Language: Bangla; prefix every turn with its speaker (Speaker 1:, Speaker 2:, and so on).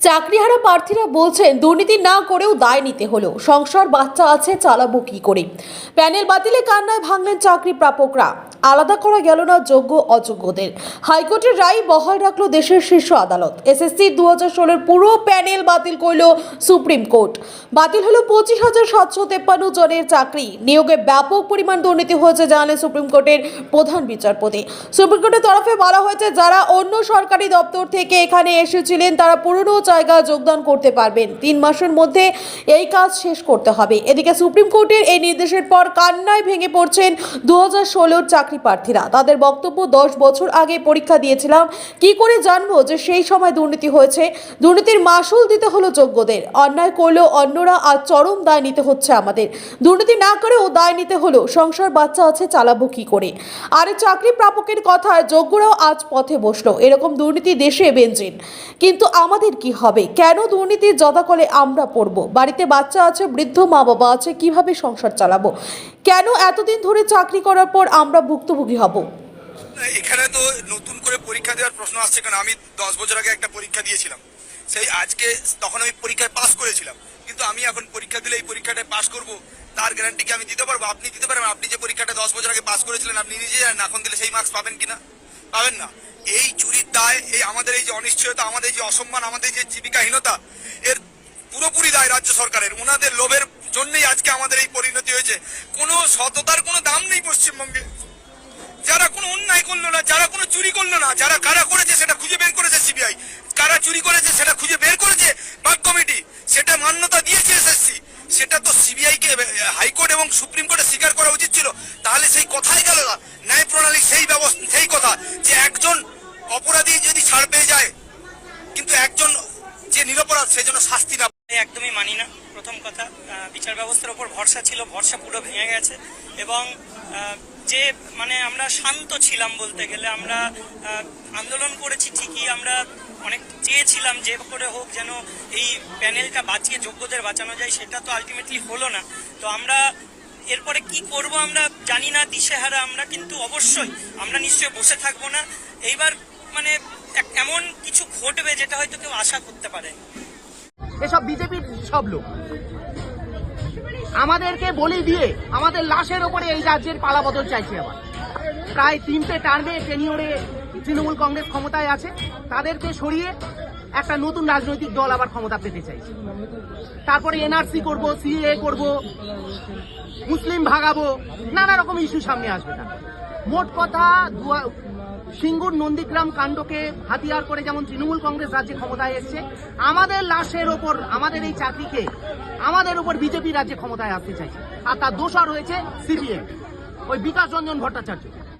Speaker 1: চাকরিহারা প্রার্থীরা বলছেন, দুর্নীতি না করেও দায় নিতে হলো। সংসার বাচ্চা আছে, চালাবো কী করে? প্যানেল বাতিলে কান্নায় ভাঙলেন চাকরি প্রাপকরা। আলাদা করা গেল না যোগ্য, অযোগ্যদের। হাইকোর্টের রায় বহাল রাখল দেশের শীর্ষ আদালত। এসএসসি দু হাজার পুরো প্যানেল বাতিল করল সুপ্রিম কোর্ট। বাতিল হলো পঁচিশ হাজার সাতশো তেপ্পান্ন জনের চাকরি। নিয়োগে ব্যাপক পরিমাণ দুর্নীতি হয়েছে, জানালেন সুপ্রিম কোর্টের প্রধান বিচারপতি। সুপ্রিম কোর্টের তরফে বলা হয়েছে, যারা অন্য সরকারি দপ্তর থেকে এখানে এসেছিলেন, তারা পুরনো জায়গায় যোগদান করতে পারবেন। তিন মাসের মধ্যে এই কাজ শেষ করতে হবে। এদিকে সুপ্রিম কোর্টের এই নির্দেশের পর কান্নায় ভেঙে পড়ছেন দু হাজার ষোলোর চাকরি প্রার্থীরা। তাদের বক্তব্য দশ বছর আগে পরীক্ষা দিয়েছিলাম। কি করে জানব যে সেই সময় দুর্নীতি হয়েছে? দুর্নীতির মাসুল দিতে হলো যোগ্যদের। অন্যায় করলেও অন্যরা আর চরম দায় নিতে হচ্ছে আমাদের। দুর্নীতি না করেও দায় নিতে হলো। সংসার বাচ্চা আছে, চালাবো কি করে? আর চাকরি প্রাপকের কথায় যোগ্যরাও আজ পথে বসল। এরকম দুর্নীতি দেশে বেঞ্জিন। কিন্তু আমাদের কি হবে? কেন দুর্নীতির যথাকলে আমরা পড়ব? বাড়িতে বাচ্চা আছে, বৃদ্ধ মা বাবা আছে, কীভাবে সংসার চালাবো? কেন এতদিন ধরে চাকরি করার পর আমরা ভুক্তভোগী হব।
Speaker 2: এখানে তো নতুন করে পরীক্ষা দেওয়ার প্রশ্ন আসছে, কারণ আমি দশ বছর আগে একটা পরীক্ষা দিয়েছিলাম। সেই আজকে তখন আমি পরীক্ষায় পাস করেছিলাম। কিন্তু আমি এখন পরীক্ষা দিলে এই পরীক্ষাটায় পাস করব, তার গ্যারান্টি কি আমি দিতে পারব? আপনি দিতে পারবেন আপনি যে পরীক্ষাটা দশ বছর আগে পাস করেছিলেন, আপনি নিজে জানেন এখন দিলে সেই মার্কস পাবেন কিনা? পাবেন না। এই চুরির দায়, এই আমাদের এই যে অনিশ্চয়তা, আমাদের যে অসম্মান, আমাদের যে জীবিকাহীনতা, এর পুরোপুরি দায় রাজ্য সরকারের। ওনাদের লোভের জন্যই আজকে আমাদের এই পরিণতি হয়েছে। কোনো সততার কোনো দাম নেই পশ্চিমবঙ্গে। যারা কোনো অন্যায় করল না, যারা কোনো চুরি করল না, যারা কারা করেছে সেটা খুঁজে বের করেছে সিবিআই কারা চুরি করেছে সেটা খুঁজে বের করেছে বাক কমিটি। সেটা মান্যতা দিয়েছে এসএসসি সেটা তো সিবিআই কে হাইকোর্ট এবং সুপ্রিম কোর্টে স্বীকার করা উচিত ছিল। তাহলে সেই কথাই গেল না। ন্যায় প্রণালী সেই ব্যবস্থা, সেই কথা যে একজন অপরাধী যদি ছাড় পেয়ে যায়, কিন্তু একজন যে নিরপরাধ, সেই জন্য শাস্তি না
Speaker 3: একদমই মানি না, প্রথম কথা। বিচার ব্যবস্থার উপর ভরসা ছিল, ভরসা পুরো ভেঙে গেছে এবং যে মানে আমরা শান্ত ছিলাম বলতে গেলে, আমরা আন্দোলন করেছি ঠিকই, আমরা অনেক চেয়েছিলাম যে করে হোক যেন এই প্যানেলটা বাঁচিয়ে, যোগ্যদের বাঁচানো যায়, সেটা তো আলটিমেটলি হলো না। তো আমরা এরপরে কি করব আমরা জানি না, দিশেহারা আমরা কিন্তু অবশ্যই, আমরা নিশ্চয়ই বসে থাকব না। এইবার মানে এমন কিছু ঘটবে যেটা হয়তো কেউ আশা করতে পারে
Speaker 4: এসব বিজেপির সব লোক। আমাদেরকে বলি দিয়ে আমাদের লাশের ওপরে এই রাজ্যের পালা বদল চাইছে আবার প্রায় তিনটে টার্মে টেনিওরে তৃণমূল কংগ্রেস ক্ষমতায় আছে। তাদেরকে সরিয়ে একটা নতুন রাজনৈতিক দল আবার ক্ষমতা পেতে চাইছে। তারপরে এনআরসি করব সিএ করব, মুসলিম ভাগাবো, নানা রকম ইস্যু সামনে আসবে না মোট কথা সিঙ্গুর নন্দীগ্রাম কাণ্ডকে হাতিয়ার করে যেমন তৃণমূল কংগ্রেস রাজ্যে ক্ষমতায় এসছে, আমাদের লাশের ওপর, আমাদের এই চাকরিকে, আমাদের ওপর বিজেপি রাজ্যে ক্ষমতায় আসতে চাইছে। আর তার দোষর হয়েছে সিপিএম ওই বিকাশ রঞ্জন ভট্টাচার্য।